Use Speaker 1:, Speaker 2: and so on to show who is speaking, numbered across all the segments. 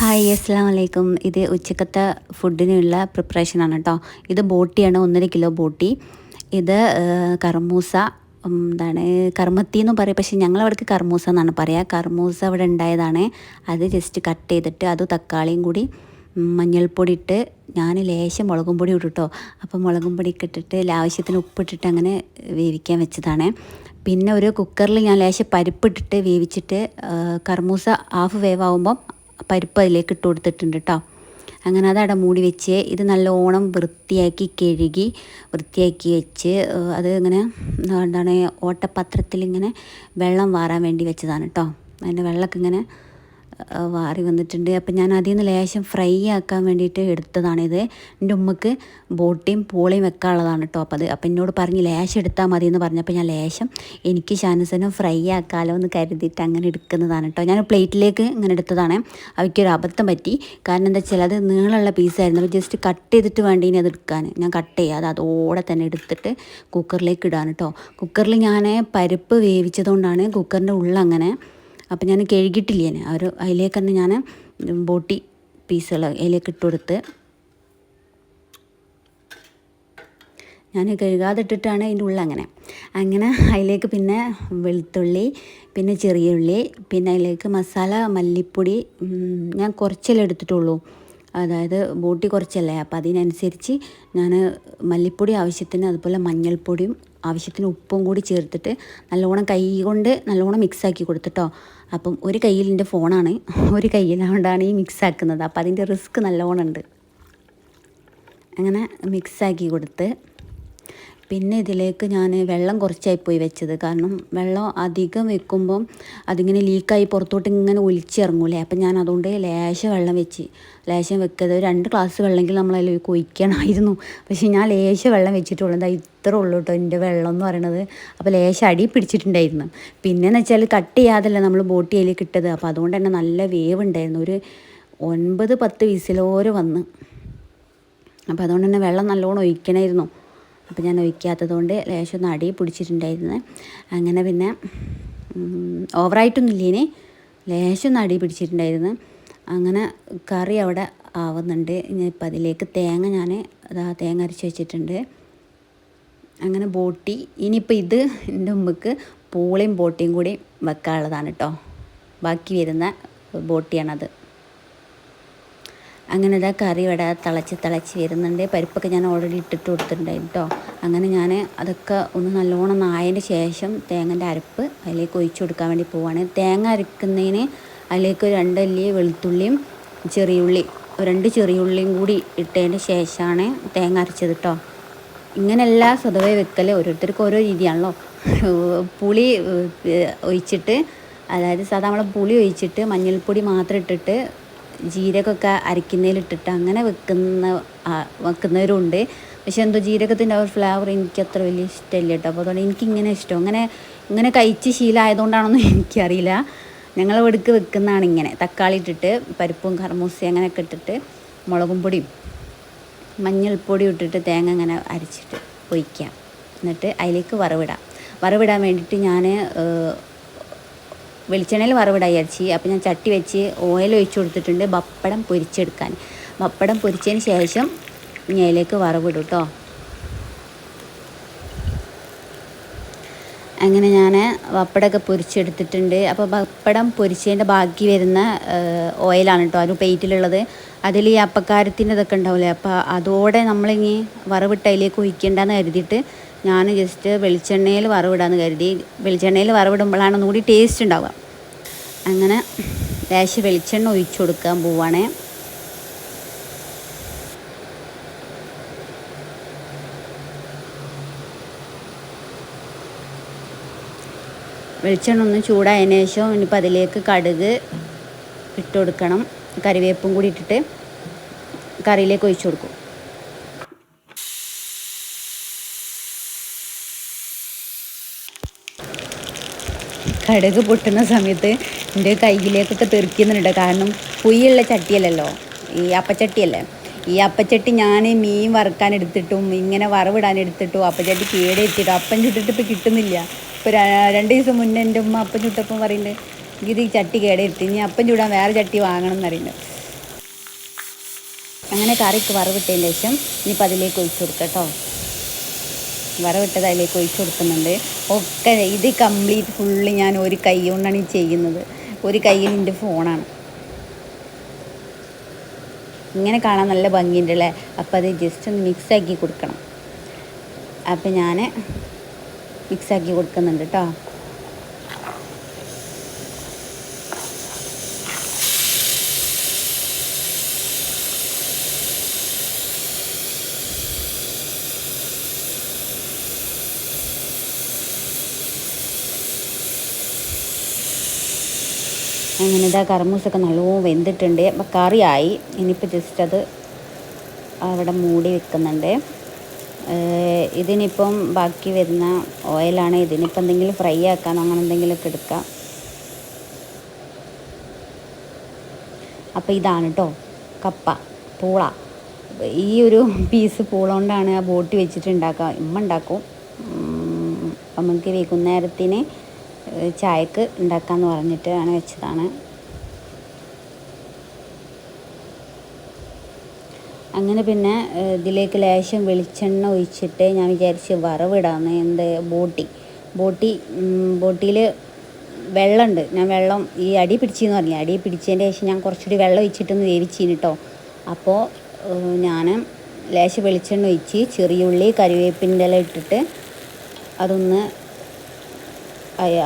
Speaker 1: Hi അസ്സാം വലൈക്കും ഇത് ഉച്ചക്കത്തെ ഫുഡിനുള്ള പ്രിപ്പറേഷനാണ് കേട്ടോ ഇത് ബോട്ടിയാണ് ഒന്നര കിലോ ബോട്ടി. ഇത് കർമൂസ എന്താണ് കർമ്മത്തി എന്ന് പറയും. പക്ഷേ ഞങ്ങളവിടേക്ക് കർമൂസ എന്നാണ് പറയുക കർമൂസ ഇവിടെ ഉണ്ടായതാണ്. അത് ജസ്റ്റ് കട്ട് ചെയ്തിട്ട് അത് തക്കാളിയും കൂടി മഞ്ഞൾപ്പൊടി ഇട്ട് ഞാൻ ലേശം മുളകും പൊടി ഇടും കേട്ടോ അപ്പോൾ മുളകും പൊടിയൊക്കെ ഇട്ടിട്ട് ആവശ്യത്തിന് ഉപ്പിട്ടിട്ട് അങ്ങനെ വേവിക്കാൻ വെച്ചതാണ്. പിന്നെ ഒരു കുക്കറിൽ ഞാൻ ലേശം പരിപ്പിട്ടിട്ട് വേവിച്ചിട്ട് കർമൂസ ഹാഫ് വേവാകുമ്പം പരിപ്പ് അതിലേക്ക് ഇട്ട് കൊടുത്തിട്ടുണ്ട് കേട്ടോ അങ്ങനെ അതവിടെ മൂടി വെച്ച് ഇത് നല്ലോണം വൃത്തിയാക്കി കഴുകി വൃത്തിയാക്കി വെച്ച് അത് ഇങ്ങനെ എന്താണ് ഓട്ടപ്പത്രത്തിൽ ഇങ്ങനെ വെള്ളം വാറാൻ വേണ്ടി വെച്ചതാണ് കേട്ടോ അതിന്റെ വെള്ളമൊക്കെ ഇങ്ങനെ വാറി വന്നിട്ടുണ്ട്. അപ്പം ഞാൻ അതിൽ നിന്ന് ലേശം ഫ്രൈ ആക്കാൻ വേണ്ടിയിട്ട് എടുത്തതാണിത് എന്റെ ഉമ്മക്ക് ബോട്ടിയും പൂളയും വെക്കാനുള്ളതാണ് കേട്ടോ അപ്പം അത് അപ്പം എന്നോട് പറഞ്ഞ് ലേശം എടുത്താൽ മതി എന്ന് പറഞ്ഞപ്പോൾ ഞാൻ ലേശം എനിക്ക് ഷാനസനും ഫ്രൈ ആക്കാലോ എന്ന് കരുതിയിട്ട് അങ്ങനെ എടുക്കുന്നതാണ് കേട്ടോ ഞാൻ പ്ലേറ്റിലേക്ക് ഇങ്ങനെ എടുത്തതാണ്. അവയ്ക്കൊരു അബദ്ധം പറ്റി. കാരണം എന്താ വെച്ചാൽ അത് നീളമുള്ള പീസായിരുന്നു അപ്പോൾ ജസ്റ്റ് കട്ട് ചെയ്തിട്ട് വേണ്ടി ഇനി അത് എടുക്കാൻ. ഞാൻ കട്ട് ചെയ്യാതെ അതോടെ തന്നെ എടുത്തിട്ട് കുക്കറിലേക്ക് ഇടാൻ കേട്ടോ കുക്കറിൽ ഞാൻ പരിപ്പ് വേവിച്ചതുകൊണ്ടാണ് കുക്കറിന്റെ ഉള്ളങ്ങനെ അപ്പം ഞാൻ കഴുകിയിട്ടില്ല ഞാൻ അതിലേക്ക് തന്നെ ഞാൻ ബോട്ടി പീസുകൾ അതിലേക്ക് ഇട്ട് കൊടുത്ത് ഞാൻ കഴുകാതെ ഇട്ടിട്ടാണ് അതിന്റെ ഉള്ളിൽ അങ്ങനെ. അങ്ങനെ അതിലേക്ക് പിന്നെ വെളുത്തുള്ളി പിന്നെ ചെറിയ ഉള്ളി പിന്നെ അതിലേക്ക് മസാല മല്ലിപ്പൊടി ഞാൻ കുറച്ചല്ലേ എടുത്തിട്ടുള്ളൂ. അതായത് ബോട്ടി കുറച്ചല്ലേ. അപ്പം അതിനനുസരിച്ച് ഞാൻ മല്ലിപ്പൊടി ആവശ്യത്തിന് അതുപോലെ മഞ്ഞൾപ്പൊടിയും ആവശ്യത്തിന് ഉപ്പും കൂടി ചേർത്തിട്ട് നല്ലോണം കൈ കൊണ്ട് നല്ലോണം മിക്സാക്കി കൊടുത്തിട്ടോ. അപ്പം ഒരു കയ്യിൽ എന്റെ ഫോണാണ് ഒരു കയ്യിലാണ്ടാണ് ഈ മിക്സാക്കുന്നത് അപ്പം അതിന്റെ റിസ്ക് നല്ലോണം ഉണ്ട്. അങ്ങനെ മിക്സാക്കി കൊടുത്ത് പിന്നെ ഇതിലേക്ക് ഞാൻ വെള്ളം കുറച്ചായി പോയി വെച്ചത്. കാരണം വെള്ളം അധികം വെക്കുമ്പം അതിങ്ങനെ ലീക്കായി പുറത്തോട്ട് ഇങ്ങനെ ഒലിച്ചിറങ്ങൂലേ. അപ്പം ഞാൻ അതുകൊണ്ട് ലേശം വെള്ളം വെച്ച് ലേശം വെക്കത് രണ്ട് ഗ്ലാസ് വെള്ളമെങ്കിൽ നമ്മൾ അതിൽ കൊയ്ക്കണമായിരുന്നു പക്ഷേ ഞാൻ ലേശം വെള്ളം വെച്ചിട്ടുള്ളൂ. എന്താ ഇത്ര ഉള്ളൂ കേട്ടോ എന്റെ വെള്ളം എന്ന് പറയണത്. അപ്പോൾ ലേശം അടി പിടിച്ചിട്ടുണ്ടായിരുന്നു. പിന്നെന്ന് വെച്ചാൽ കട്ട് ചെയ്യാതല്ല നമ്മൾ ബോട്ടി അതിലേക്ക് കിട്ടത്. അപ്പോൾ അതുകൊണ്ട് തന്നെ നല്ല വേവ് ഉണ്ടായിരുന്നു. ഒരു ഒൻപത് പത്ത് വിസിലോരെ വന്ന്. അപ്പോൾ അതുകൊണ്ട് തന്നെ വെള്ളം നല്ലോണം ഒഴിക്കണമായിരുന്നു. അപ്പോൾ ഞാൻ ഒഴിക്കാത്തത് കൊണ്ട് ലേശം ഒന്ന് അടി പിടിച്ചിട്ടുണ്ടായിരുന്നു അങ്ങനെ പിന്നെ ഓവറായിട്ടൊന്നും ഇല്ലേനെ. ലേശം ഒന്ന് അടി പിടിച്ചിട്ടുണ്ടായിരുന്നു. അങ്ങനെ കറി അവിടെ ആവുന്നുണ്ട്. ഇനി ഇപ്പം അതിലേക്ക് തേങ്ങ ഞാൻ അതാ തേങ്ങ അരച്ച് വെച്ചിട്ടുണ്ട്. അങ്ങനെ ബോട്ടി ഇനിയിപ്പോൾ ഇത് എന്റെ ഉമ്മക്ക് പൂളയും ബോട്ടിയും കൂടി വെക്കാനുള്ളതാണ് കേട്ടോ ബാക്കി വരുന്ന ബോട്ടിയാണത്. അങ്ങനെ ഇതാ കറി ഇവിടെ തിളച്ച് തിളച്ച് വരുന്നുണ്ട്. പരിപ്പൊക്കെ ഞാൻ ഓൾറെഡി ഇട്ടിട്ട് കൊടുത്തിട്ടുണ്ടായിരുന്നു കേട്ടോ അങ്ങനെ ഞാൻ അതൊക്കെ ഒന്ന് നല്ലോണം നായതിന് ശേഷം തേങ്ങന്റെ അരപ്പ് അതിലേക്ക് ഒഴിച്ചു കൊടുക്കാൻ വേണ്ടി പോവാണ്. തേങ്ങ അരക്കുന്നതിന് അതിലേക്ക് രണ്ട് രണ്ടല്ലി വെളുത്തുള്ളിയും ചെറിയുള്ളി രണ്ട് ചെറിയുള്ളിയും കൂടി ഇട്ടതിന് ശേഷമാണ് തേങ്ങ അരച്ചത് കേട്ടോ ഇങ്ങനെയല്ല സ്വതവേ വെക്കൽ ഓരോരുത്തർക്കും ഓരോ രീതിയാണല്ലോ. പുളി ഒഴിച്ചിട്ട് അതായത് സാധാ നമ്മളെ പുളി ഒഴിച്ചിട്ട് മഞ്ഞൾപ്പൊടി മാത്രം ഇട്ടിട്ട് ജീരകമൊക്കെ അരക്കുന്നതിലിട്ടിട്ട് അങ്ങനെ വെക്കുന്ന വെക്കുന്നവരുണ്ട്. പക്ഷെ എന്തോ ജീരകത്തിന്റെ ആ ഒരു ഫ്ലേവർ എനിക്ക് അത്ര വലിയ ഇഷ്ടമില്ല കേട്ടോ. അപ്പോൾ അതുകൊണ്ട് എനിക്ക് ഇങ്ങനെ ഇഷ്ടം. അങ്ങനെ ഇങ്ങനെ കഴിച്ച് ശീലമായതുകൊണ്ടാണെന്നും എനിക്കറിയില്ല. ഞങ്ങൾ എടുക്ക് വെക്കുന്നതാണ് ഇങ്ങനെ. തക്കാളി ഇട്ടിട്ട് പരിപ്പും കർമൂസയും അങ്ങനെയൊക്കെ ഇട്ടിട്ട് മുളകും പൊടിയും മഞ്ഞൾപ്പൊടി ഇട്ടിട്ട് തേങ്ങ അങ്ങനെ അരച്ചിട്ട് ഒഴിക്കാം എന്നിട്ട് അതിലേക്ക് വറവിടാം. വറവിടാൻ വേണ്ടിയിട്ട് ഞാൻ വെളിച്ചെണ്ണയിൽ വറവിടായി അരച്ചി അപ്പോൾ ഞാൻ ചട്ടി വെച്ച് ഓയിൽ ഒഴിച്ചു കൊടുത്തിട്ടുണ്ട് പപ്പടം പൊരിച്ചെടുക്കാൻ. പപ്പടം പൊരിച്ചതിന് ശേഷം ഇനി അതിലേക്ക് വറവിടും കേട്ടോ അങ്ങനെ ഞാൻ പപ്പടമൊക്കെ പൊരിച്ചെടുത്തിട്ടുണ്ട്. അപ്പോൾ പപ്പടം പൊരിച്ചതിന്റെ ബാക്കി വരുന്ന ഓയിലാണ് കേട്ടോ അതിന് പ്ലേറ്റിലുള്ളത് അതിൽ ഈ അപ്പക്കാരത്തിന്റെ ഇതൊക്കെ ഉണ്ടാവില്ലേ? അപ്പോൾ അതോടെ നമ്മളിങ്ങനെ വറവിട്ട് അതിലേക്ക് ഒഴിക്കേണ്ടെന്ന് കരുതിയിട്ട് ഞാൻ ജസ്റ്റ് വെളിച്ചെണ്ണയിൽ വറവിടാന്ന് കരുതി. വെളിച്ചെണ്ണയിൽ വറവിടുമ്പോഴാണ് ഒന്നുകൂടി ടേസ്റ്റ് ഉണ്ടാവുക. അങ്ങനെ ലേശ വെളിച്ചെണ്ണ ഒഴിച്ചു കൊടുക്കാൻ പോവാണേ. വെളിച്ചെണ്ണ ഒന്ന് ചൂടായതിനു ശേഷം ഇനിയിപ്പോൾ അതിലേക്ക് കടുക് ഇട്ട് കൊടുക്കണം. കറിവേപ്പും കൂടി ഇട്ടിട്ട് കറിയിലേക്ക് ഒഴിച്ചു കൊടുക്കും. കടുക് പൊട്ടുന്ന സമയത്ത് എന്റെ കയ്യിലേക്കൊക്കെ തെറിക്കുന്നുണ്ട് കാരണം പുയ്യുള്ള ചട്ടിയല്ലല്ലോ. ഈ അപ്പച്ചട്ടിയല്ലേ? ഈ അപ്പച്ചട്ടി ഞാൻ മീൻ വറുക്കാൻ എടുത്തിട്ടും ഇങ്ങനെ വറവിടാൻ എടുത്തിട്ടും അപ്പച്ചട്ടി കേടെത്തിയിട്ടും അപ്പം ചുട്ടിട്ട് ഇപ്പോൾ കിട്ടുന്നില്ല. ഇപ്പോൾ രണ്ട് ദിവസം മുന്നേ എന്റെ ഉമ്മ അപ്പം ചുട്ടപ്പം പറയുന്നുണ്ട് ഇത് ഈ ചട്ടി കേടെത്തി ഇനി അപ്പം ചൂടാൻ വേറെ ചട്ടി വാങ്ങണം എന്ന് പറയുന്നുണ്ട്. അങ്ങനെ കറിക്ക് വറവിട്ടതിന് ശേഷം ഇനിയിപ്പോൾ അതിലേക്ക് ഒഴിച്ചു കൊടുക്കാം കേട്ടോ. വറവിട്ടത് അതിലേക്ക് ഒഴിച്ചു കൊടുക്കുന്നുണ്ട്. ഒക്കെ ഇത് കംപ്ലീറ്റ് ഫുള്ള് ഞാൻ ഒരു കൈ കൊണ്ടാണ് ചെയ്യുന്നത്. ഒരു കയ്യിൽ എന്റെ ഫോണാണ്. ഇങ്ങനെ കാണാൻ നല്ല ഭംഗിയുണ്ട് അല്ലേ? അപ്പോൾ അത് ജസ്റ്റ് ഒന്ന് മിക്സാക്കി കൊടുക്കണം. അപ്പോൾ ഞാൻ മിക്സാക്കി കൊടുക്കുന്നുണ്ട് കേട്ടോ അങ്ങനെ ഇതാ കർമ്മൂസൊക്കെ നല്ലോണം വെന്തിട്ടുണ്ട്. അപ്പം കറിയായി. ഇനിയിപ്പോൾ ജസ്റ്റ് അത് അവിടെ മൂടി വെക്കുന്നുണ്ട്. ഇതിനിപ്പം ബാക്കി വരുന്ന ഓയിലാണ്. ഇതിനിപ്പോൾ എന്തെങ്കിലും ഫ്രൈ ആക്കാനോ അങ്ങനെ എന്തെങ്കിലുമൊക്കെ എടുക്കാം. അപ്പോൾ ഇതാണ് കേട്ടോ കപ്പ പൂള. ഈ ഒരു പീസ് പൂള കൊണ്ടാണ് ആ ബോട്ടി വെച്ചിട്ട് ഉണ്ടാക്കുക. ഇമ്മ ഉണ്ടാക്കും. നമുക്ക് വൈകുന്നേരത്തിന് ചായക്ക് ഉണ്ടാക്കാമെന്ന് പറഞ്ഞിട്ട് ആണ് വെച്ചതാണ്. അങ്ങനെ പിന്നെ ഇതിലേക്ക് ലേശം വെളിച്ചെണ്ണ ഒഴിച്ചിട്ട് ഞാൻ വിചാരിച്ച് വറവിടാന്ന് എന്ത് ബോട്ടി. ബോട്ടി ബോട്ടിയിൽ വെള്ളമുണ്ട് ഞാൻ വെള്ളം ഈ അടി പിടിച്ചെന്ന് പറഞ്ഞു അടി പിടിച്ചതിന്റെ ശേഷം ഞാൻ കുറച്ചുകൂടി വെള്ളം ഒഴിച്ചിട്ടൊന്ന് വേവിച്ചിന് കേട്ടോ അപ്പോൾ ഞാൻ ലേശം വെളിച്ചെണ്ണ ഒഴിച്ച് ചെറിയുള്ളി കറിവേപ്പിന്റെ ഇല ഇട്ടിട്ട് അതൊന്ന്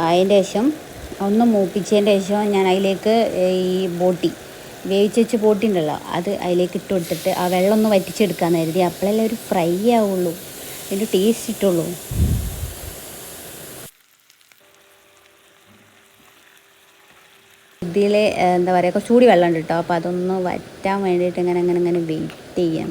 Speaker 1: അതിന്റെ ശേഷം ഒന്ന് മൂപ്പിച്ചതിന്റെ ശേഷം ഞാൻ അതിലേക്ക് ഈ ബോട്ടി വേവിച്ച് വെച്ച് ബോട്ടി ഉണ്ടല്ലോ അത് അതിലേക്ക് ഇട്ട് കൊടുത്തിട്ട് ആ വെള്ളം ഒന്ന് വറ്റിച്ചെടുക്കാമെന്ന് കരുതി. അപ്പോഴല്ലേ ഒരു ഫ്രൈ ആവുള്ളൂ. അതിന്റെ ടേസ്റ്റ് ഇട്ടുള്ളൂ ഇതിൽ എന്താ പറയുക കുറച്ചുകൂടി വെള്ളം ഉണ്ട് കേട്ടോ. അപ്പോൾ അതൊന്ന് വറ്റാൻ വേണ്ടിയിട്ട് ഇങ്ങനെ അങ്ങനെ ഇങ്ങനെ വെയിറ്റ് ചെയ്യാം.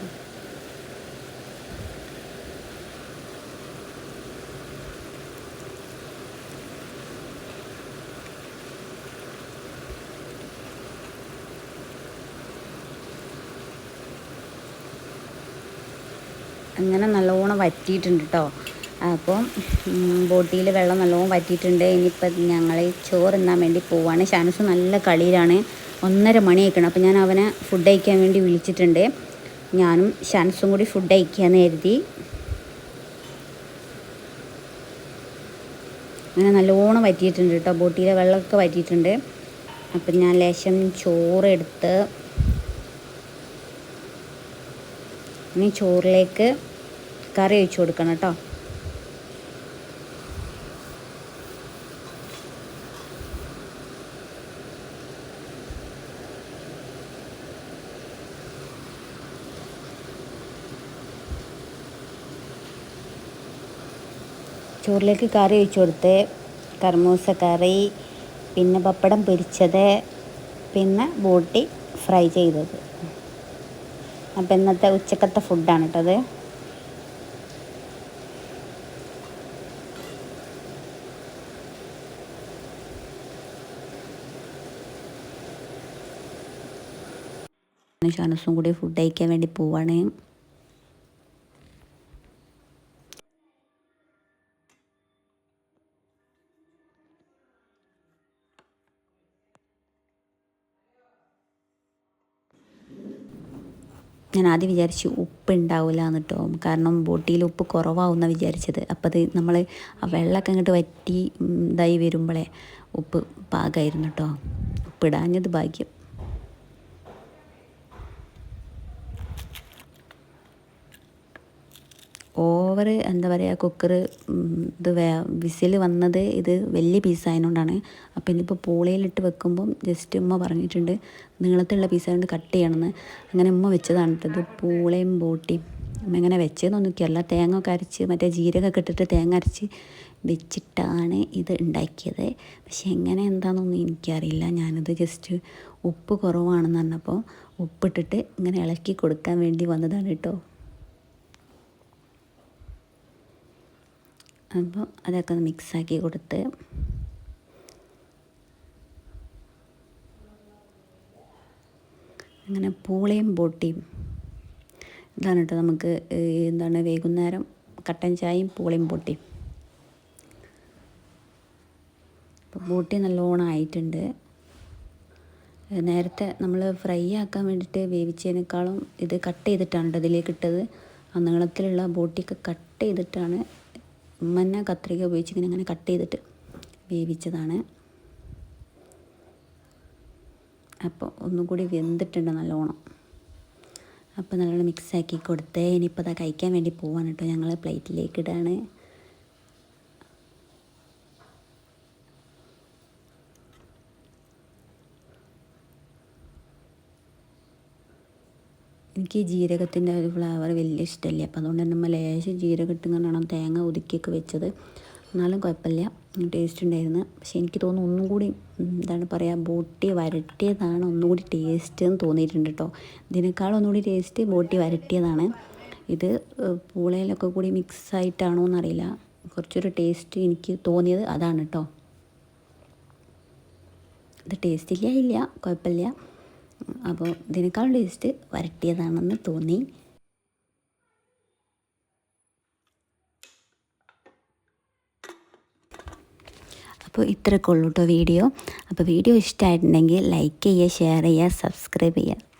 Speaker 1: അങ്ങനെ നല്ലോണം വറ്റിയിട്ടുണ്ട് കേട്ടോ അപ്പോൾ ബോട്ടിയിൽ വെള്ളം നല്ലോണം വറ്റിയിട്ടുണ്ട്. ഇനിയിപ്പോൾ ഞങ്ങൾ ചോറ് തിന്നാൻ വേണ്ടി പോവാണ്. ഷാനസ് നല്ല കളിയിലാണ്. ഒന്നര മണി ആയിക്കണം അപ്പോൾ ഞാൻ അവനെ ഫുഡ് അയക്കാൻ വേണ്ടി വിളിച്ചിട്ടുണ്ട്. ഞാനും ഷാനസും കൂടി ഫുഡ് അയക്കാന്ന് കരുതി. അങ്ങനെ നല്ലോണം വറ്റിയിട്ടുണ്ട് കേട്ടോ ബോട്ടിയിലെ വെള്ളമൊക്കെ വറ്റിയിട്ടുണ്ട്. അപ്പം ഞാൻ ലേശം ചോറെടുത്ത് ഇനി ചോറിലേക്ക് കറി ഒഴിച്ചു കൊടുക്കണം കേട്ടോ ചോറിലേക്ക് കറി ഒഴിച്ചു കൊടുത്ത് കർമൂസ കറി പിന്നെ പപ്പടം പൊരിച്ചത് പിന്നെ ബോട്ടി ഫ്രൈ ചെയ്തത്. അപ്പം ഇന്നത്തെ ഉച്ചക്കത്തെ ഫുഡാണ് കേട്ടോ അത് ഷാനസും കൂടി ഫുഡ് കഴിക്കാൻ വേണ്ടി പോവാണ്. ഞാൻ ആദ്യം വിചാരിച്ചു ഉപ്പ് ഉണ്ടാവില്ല എന്നിട്ടോ കാരണം ബോട്ടിയിൽ ഉപ്പ് കുറവാവുന്ന വിചാരിച്ചത്. അപ്പോൾ അത് നമ്മൾ ആ വെള്ളമൊക്കെ അങ്ങോട്ട് വറ്റി ഇതായി വരുമ്പോഴേ ഉപ്പ് പാകമായിരുന്നു കേട്ടോ ഉപ്പിടാഞ്ഞത് ഭാഗ്യം. ഓവർ എന്താ പറയുക കുക്കർ ഇത് വേ വിസിൽ വന്നത് ഇത് വലിയ പീസായതുകൊണ്ടാണ് അപ്പോൾ ഇനിയിപ്പോൾ പൂളയിലിട്ട് വെക്കുമ്പം ജസ്റ്റ് ഉമ്മ പറഞ്ഞിട്ടുണ്ട് നീളത്തിലുള്ള പീസായതുകൊണ്ട് കട്ട് ചെയ്യണമെന്ന്. അങ്ങനെ ഉമ്മ വെച്ചതാണ് കേട്ടോ ഇത്. പൂളയും ബോട്ടിയും ഉമ്മ ഇങ്ങനെ വെച്ചതെന്നൊന്നും നോക്കിയല്ല തേങ്ങ ഒക്കെ അരച്ച് മറ്റേ ജീരകമൊക്കെ ഇട്ടിട്ട് തേങ്ങ അരച്ച് വെച്ചിട്ടാണ് ഇത് ഉണ്ടാക്കിയത്. പക്ഷെ എങ്ങനെ എന്താണെന്നൊന്നും എനിക്കറിയില്ല. ഞാനത് ജസ്റ്റ് ഉപ്പ് കുറവാണെന്ന് പറഞ്ഞപ്പോൾ ഉപ്പിട്ടിട്ട് ഇങ്ങനെ ഇളക്കി കൊടുക്കാൻ വേണ്ടി വന്നതാണ് കേട്ടോ അപ്പോൾ അതൊക്കെ ഒന്ന് മിക്സാക്കി കൊടുത്ത് അങ്ങനെ പൂളയും ബോട്ടിയും ഇതാണ് കേട്ടോ നമുക്ക് എന്താണ് വൈകുന്നേരം കട്ടൻ ചായയും പൂളയും ബോട്ടിയും അപ്പോൾ ബോട്ടി നല്ലോണം ആയിട്ടുണ്ട്. നേരത്തെ നമ്മൾ ഫ്രൈ ആക്കാൻ വേണ്ടിയിട്ട് വേവിച്ചതിനേക്കാളും ഇത് കട്ട് ചെയ്തിട്ടാണ് കേട്ടോ ഇതിലേക്ക് ഇട്ടത്. ആ നീളത്തിലുള്ള ബോട്ടിയൊക്കെ കട്ട് ചെയ്തിട്ടാണ് ഉമ്മന്നെ കത്രിക ഉപയോഗിച്ച് ഇങ്ങനെ ഇങ്ങനെ കട്ട് ചെയ്തിട്ട് വേവിച്ചതാണ്. അപ്പോൾ ഒന്നും കൂടി വെന്തിട്ടുണ്ട് നല്ലോണം. അപ്പോൾ നല്ലോണം മിക്സാക്കി കൊടുത്തേ. ഇനിയിപ്പോൾ അതാ കഴിക്കാൻ വേണ്ടി പോവാണ് കേട്ടോ. ഞങ്ങൾ പ്ലേറ്റിലേക്ക് ഇടാണ്. എനിക്ക് ജീരകത്തിന്റെ ഒരു ഫ്ലേവർ വലിയ ഇഷ്ടമല്ല. അപ്പം അതുകൊണ്ട് തന്നെ നമ്മൾ ലേശം ജീരകം തേങ്ങ ഒതുക്കിയൊക്കെ വെച്ചത്. എന്നാലും കുഴപ്പമില്ല. ടേസ്റ്റ് ഉണ്ടായിരുന്നു. പക്ഷേ എനിക്ക് തോന്നുന്നു ഒന്നും കൂടി എന്താണ് പറയുക ബോട്ടി വരട്ടിയതാണ് ഒന്നുകൂടി ടേസ്റ്റ് എന്ന് തോന്നിയിട്ടുണ്ട് കേട്ടോ. ഇതിനേക്കാളും ഒന്നുകൂടി ടേസ്റ്റ് ബോട്ടി വരട്ടിയതാണ്. ഇത് പൂളയിലൊക്കെ കൂടി മിക്സ് ആയിട്ടാണോ എന്നറിയില്ല. കുറച്ചൊരു ടേസ്റ്റ് എനിക്ക് തോന്നിയത് അതാണ് കേട്ടോ. ഇത് ടേസ്റ്റ് ഇല്ല ഇല്ല കുഴപ്പമില്ല. അപ്പോൾ ഇതിനേക്കാൾ ടേസ്റ്റ് വരട്ടിയതാണെന്ന് തോന്നി. അപ്പോൾ ഇത്രയൊക്കെ ഉള്ളൂ കേട്ടോ വീഡിയോ. അപ്പോൾ വീഡിയോ ഇഷ്ടമായിട്ടുണ്ടെങ്കിൽ ലൈക്ക് ചെയ്യുക ഷെയർ ചെയ്യുക സബ്സ്ക്രൈബ് ചെയ്യുക.